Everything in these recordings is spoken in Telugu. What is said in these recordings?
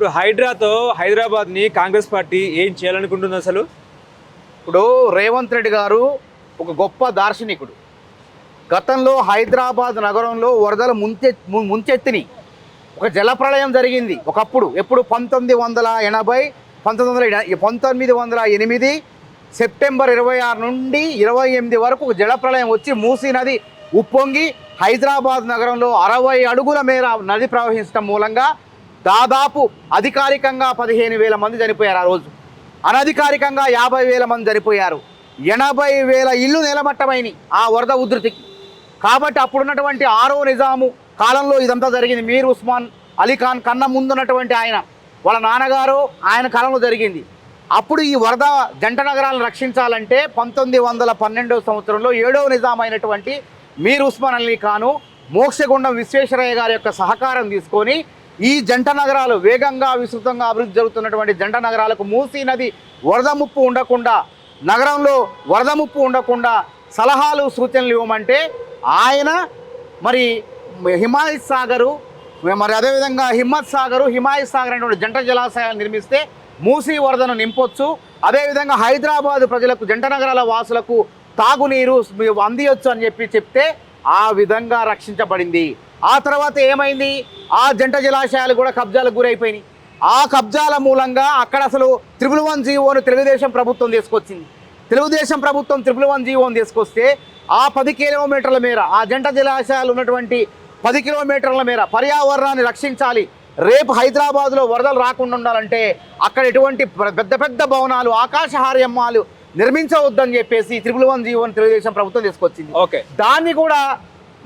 ఇప్పుడు హైడ్రాతో హైదరాబాద్ని కాంగ్రెస్ పార్టీ ఏం చేయాలనుకుంటుంది అసలు? ఇప్పుడు రేవంత్ రెడ్డి గారు ఒక గొప్ప దార్శనికుడు. గతంలో హైదరాబాద్ నగరంలో వరదలు ముంచె ము- ముంచెత్తిని ఒక జలప్రళయం జరిగింది ఒకప్పుడు. ఎప్పుడు పంతొమ్మిది వందల ఎనభై పంతొమ్మిది వందల పంతొమ్మిది వందల ఎనిమిది సెప్టెంబర్ ఇరవై ఆరు నుండి ఇరవై ఎనిమిది వరకు ఒక జలప్రళయం వచ్చి మూసీ నది ఉప్పొంగి హైదరాబాద్ నగరంలో అరవై అడుగుల మేర నది ప్రవహించడం మూలంగా దాదాపు అధికారికంగా పదిహేను వేల మంది చనిపోయారు ఆ రోజు. అనధికారికంగా యాభై వేల మంది చనిపోయారు. ఎనభై వేల ఇల్లు నిలబట్టమైనవి ఆ వరద ఉధృతికి. కాబట్టి అప్పుడున్నటువంటి ఆరో నిజాము కాలంలో ఇదంతా జరిగింది. మీర్ ఉస్మాన్ అలీ ఖాన్ కన్న ముందున్నటువంటి ఆయన వాళ్ళ నాన్నగారు ఆయన కాలంలో జరిగింది. అప్పుడు ఈ వరద జంట నగరాలను రక్షించాలంటే పంతొమ్మిది వందల పన్నెండవ సంవత్సరంలో ఏడవ నిజాం అయినటువంటి మీర్ ఉస్మాన్ అలీ ఖాను మోక్షగుండం విశ్వేశ్వరయ్య గారి యొక్క సహకారం తీసుకొని ఈ జంట నగరాలు వేగంగా విస్తృతంగా అభివృద్ధి జరుగుతున్నటువంటి జంట నగరాలకు మూసీ నది వరద ముప్పు ఉండకుండా నగరంలో వరద ముప్పు ఉండకుండా సలహాలు సూచనలు ఇవ్వమంటే ఆయన మరి హిమాయత్ సాగరు మరి అదేవిధంగా హిమ్మత్ సాగరు హిమాయత్ సాగర్ అనేటువంటి జంట జలాశయాలు నిర్మిస్తే మూసీ వరదను నింపొచ్చు. అదేవిధంగా హైదరాబాద్ ప్రజలకు జంట నగరాల వాసులకు తాగునీరు అందియొచ్చు అని చెప్పి చెప్తే ఆ విధంగా రక్షించబడింది. ఆ తర్వాత ఏమైంది? ఆ జంట జలాశయాలు కూడా కబ్జాలకు గురైపోయినాయి. ఆ కబ్జాల మూలంగా అక్కడ అసలు త్రిపుల్ వన్ జీవోను తెలుగుదేశం ప్రభుత్వం తీసుకొచ్చింది. తెలుగుదేశం ప్రభుత్వం త్రిపుల్ వన్ జీవోను తీసుకొస్తే ఆ పది కిలోమీటర్ల మేర ఆ జంట జలాశయాలు ఉన్నటువంటి పది కిలోమీటర్ల మేర పర్యావరణాన్ని రక్షించాలి. రేపు హైదరాబాద్లో వరదలు రాకుండా ఉండాలంటే అక్కడ ఎటువంటి ప్ర- పెద్ద పెద్ద భవనాలు ఆకాశహార్యమ్మాలు నిర్మించవద్దని చెప్పేసి త్రిపుల్ వన్ జీవోని తెలుగుదేశం ప్రభుత్వం తీసుకొచ్చింది. ఓకే. దాన్ని కూడా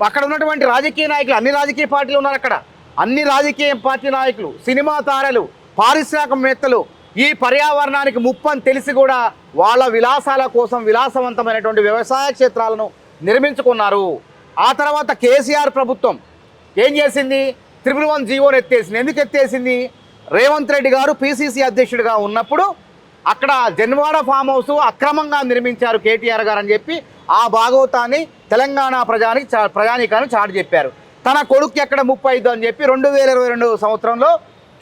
అక్కడ ఉన్నటువంటి రాజకీయ నాయకులు అన్ని రాజకీయ పార్టీలు ఉన్నారు అక్కడ. అన్ని రాజకీయ పార్టీ నాయకులు సినిమా తారలు పారిశ్రామికవేత్తలు ఈ పర్యావరణానికి ముప్పని తెలిసి కూడా వాళ్ళ విలాసాల కోసం విలాసవంతమైనటువంటి వ్యవసాయ క్షేత్రాలను నిర్మించుకున్నారు. ఆ తర్వాత కేసీఆర్ ప్రభుత్వం ఏం చేసింది? త్రిపుల్ వన్ జీవోని ఎత్తేసింది. ఎందుకు ఎత్తేసింది? రేవంత్ రెడ్డి గారు పిసిసి అధ్యక్షుడిగా ఉన్నప్పుడు అక్కడ జన్వాడ ఫామ్ హౌస్ అక్రమంగా నిర్మించారు కేటీఆర్ గారు అని చెప్పి ఆ భాగవతాన్ని తెలంగాణ ప్రజానికి చా- చాటు చెప్పారు. తన కొడుకు ఎక్కడ ముప్పై ఐదు అని చెప్పి రెండు వేల ఇరవై రెండు సంవత్సరంలో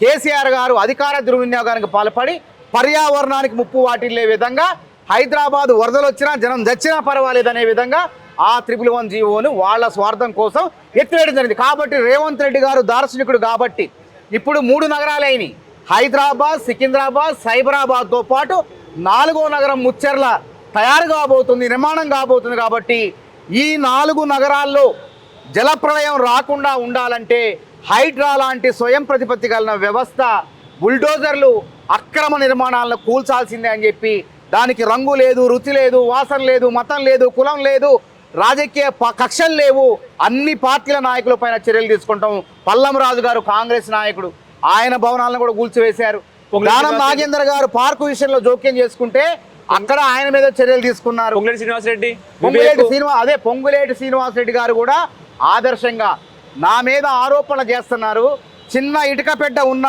కేసీఆర్ గారు అధికార దుర్వినియోగానికి పాల్పడి పర్యావరణానికి ముప్పు వాటిల్లే విధంగా హైదరాబాద్ వరదలు వచ్చినా జనం చచ్చినా పర్వాలేదనే విధంగా ఆ త్రిపుల్ వన్ జీవోను వాళ్ళ స్వార్థం కోసం ఎత్తివేయడం జరిగింది. కాబట్టి రేవంత్ రెడ్డి గారు దార్శనికుడు కాబట్టి ఇప్పుడు మూడు నగరాలైనవి హైదరాబాద్ సికింద్రాబాద్ సైబరాబాద్తో పాటు నాలుగో నగరం ముచ్చెర్ల తయారు కాబోతుంది నిర్మాణం కాబోతుంది కాబట్టి ఈ నాలుగు నగరాల్లో జలప్రళయం రాకుండా ఉండాలంటే హైడ్రా లాంటి స్వయం ప్రతిపత్తి కలిగిన వ్యవస్థ బుల్డోజర్లు అక్రమ నిర్మాణాలను కూల్చాల్సిందే అని చెప్పి దానికి రంగు లేదు రుచి లేదు వాసన లేదు మతం లేదు కులం లేదు రాజకీయ ప- కక్షలు లేవు. అన్ని పార్టీల నాయకుల పైన చర్యలు తీసుకుంటాం. పల్లం రాజు గారు కాంగ్రెస్ నాయకుడు. ఆయన భవనాలను కూడా కూల్చివేశారు. దానం నాగేంద్ర గారు పార్కు విషయంలో జోక్యం చేసుకుంటే అక్కడ ఆయన మీద చర్యలు తీసుకున్నారు. పొంగులేటి శ్రీనివాసరెడ్డి పొంగులేటి శ్రీనివాస్ అదే పొంగులేటి శ్రీనివాస్ రెడ్డి గారు కూడా ఆదర్శంగా నా మీద ఆరోపణలు చేస్తున్నారు. చిన్న ఇటుక పెట్ట ఉన్న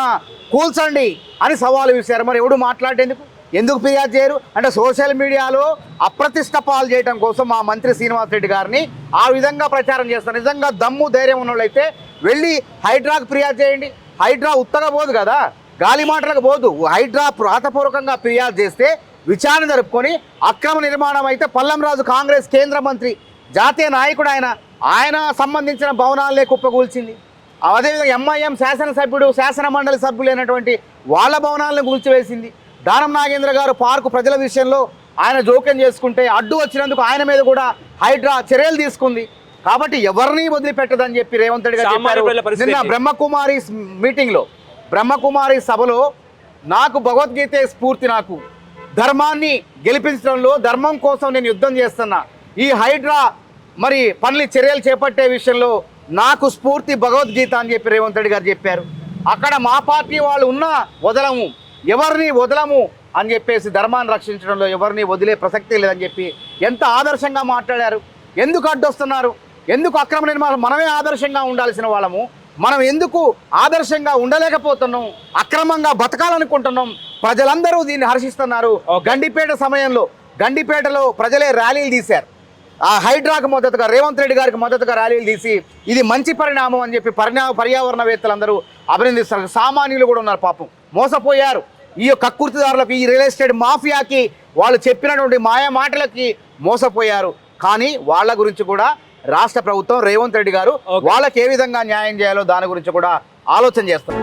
కూల్చండి అని సవాలు విసిరారు. మరి ఎవడు మాట్లాడేందుకు? ఎందుకు ఫిర్యాదు చేయరు? అంటే సోషల్ మీడియాలో అప్రతిష్ట పాలు చేయడం కోసం మా మంత్రి శ్రీనివాస్ రెడ్డి గారిని ఆ విధంగా ప్రచారం చేస్తారు. నిజంగా దమ్ము ధైర్యం ఉన్న వాళ్ళైతే వెళ్ళి హైడ్రాకు ఫిర్యాదు చేయండి. హైడ్రా ఉత్తగా పోదు కదా గాలి మాటలకు పోదు. హైడ్రా ప్రాతపూర్వకంగా ఫిర్యాదు చేస్తే విచారణ జరుపుకొని అక్రమ నిర్మాణం అయితే పల్లంరాజు కాంగ్రెస్ కేంద్ర మంత్రి జాతీయ నాయకుడు ఆయన ఆయన సంబంధించిన భవనాలనే కుప్పగూల్చింది అదేవిధంగా ఎంఐఎం శాసనసభ్యుడు శాసన మండలి సభ్యులైనటువంటి వాళ్ళ భవనాలను కూల్చివేసింది. దానం నాగేంద్ర గారు పార్కు ప్రజల విషయంలో ఆయన జోక్యం చేసుకుంటే అడ్డు వచ్చినందుకు ఆయన మీద కూడా హైడ్రా చర్యలు తీసుకుంది. కాబట్టి ఎవరిని వదిలిపెట్టదని చెప్పి రేవంత్ రెడ్డి గారు నిన్న? బ్రహ్మకుమారి మీటింగ్లో బ్రహ్మకుమారి సభలో నాకు భగవద్గీతే స్ఫూర్తి నాకు. ధర్మాన్ని గెలిపించడంలో ధర్మం కోసం నేను యుద్ధం చేస్తున్నా. ఈ హైడ్రా మరి పనులు చర్యలు చేపట్టే విషయంలో నాకు స్ఫూర్తి భగవద్గీత అని చెప్పి రేవంత్ రెడ్డి గారు చెప్పారు. అక్కడ మా పార్టీ వాళ్ళు ఉన్నా వదలము. ఎవరిని వదలము అని చెప్పేసి ధర్మాన్ని రక్షించడంలో ఎవరిని వదిలే ప్రసక్తి లేదని చెప్పి ఎంత ఆదర్శంగా మాట్లాడారు. ఎందుకు అడ్డొస్తున్నారు? ఎందుకు అక్రమ నిర్మాణం? మనమే ఆదర్శంగా ఉండాల్సిన వాళ్ళము. మనం ఎందుకు ఆదర్శంగా ఉండలేకపోతున్నాం? అక్రమంగా బతకాలనుకుంటున్నాం? ప్రజలందరూ దీన్ని హర్షిస్తున్నారు. గండిపేట సమయంలో గండిపేటలో ప్రజలే ర్యాలీలు తీశారు. ఆ హైడ్రాకు మద్దతుగా రేవంత్ రెడ్డి గారికి మద్దతుగా ర్యాలీలు తీసి ఇది మంచి పరిణామం అని చెప్పి పరిణా పర్యావరణవేత్తలందరూ అభినందిస్తారు. సామాన్యులు కూడా ఉన్నారు పాపం. మోసపోయారు. ఈ యొక్క కక్కుర్తిదారులకు ఈ రియల్ ఎస్టేట్ మాఫియాకి వాళ్ళు చెప్పినటువంటి మాయా మాటలకి మోసపోయారు. కానీ వాళ్ళ గురించి కూడా రాష్ట్ర ప్రభుత్వం రేవంత్ రెడ్డి గారు. వాళ్ళకి ఏ విధంగా న్యాయం చేయాలో దాని గురించి కూడా ఆలోచన చేస్తారు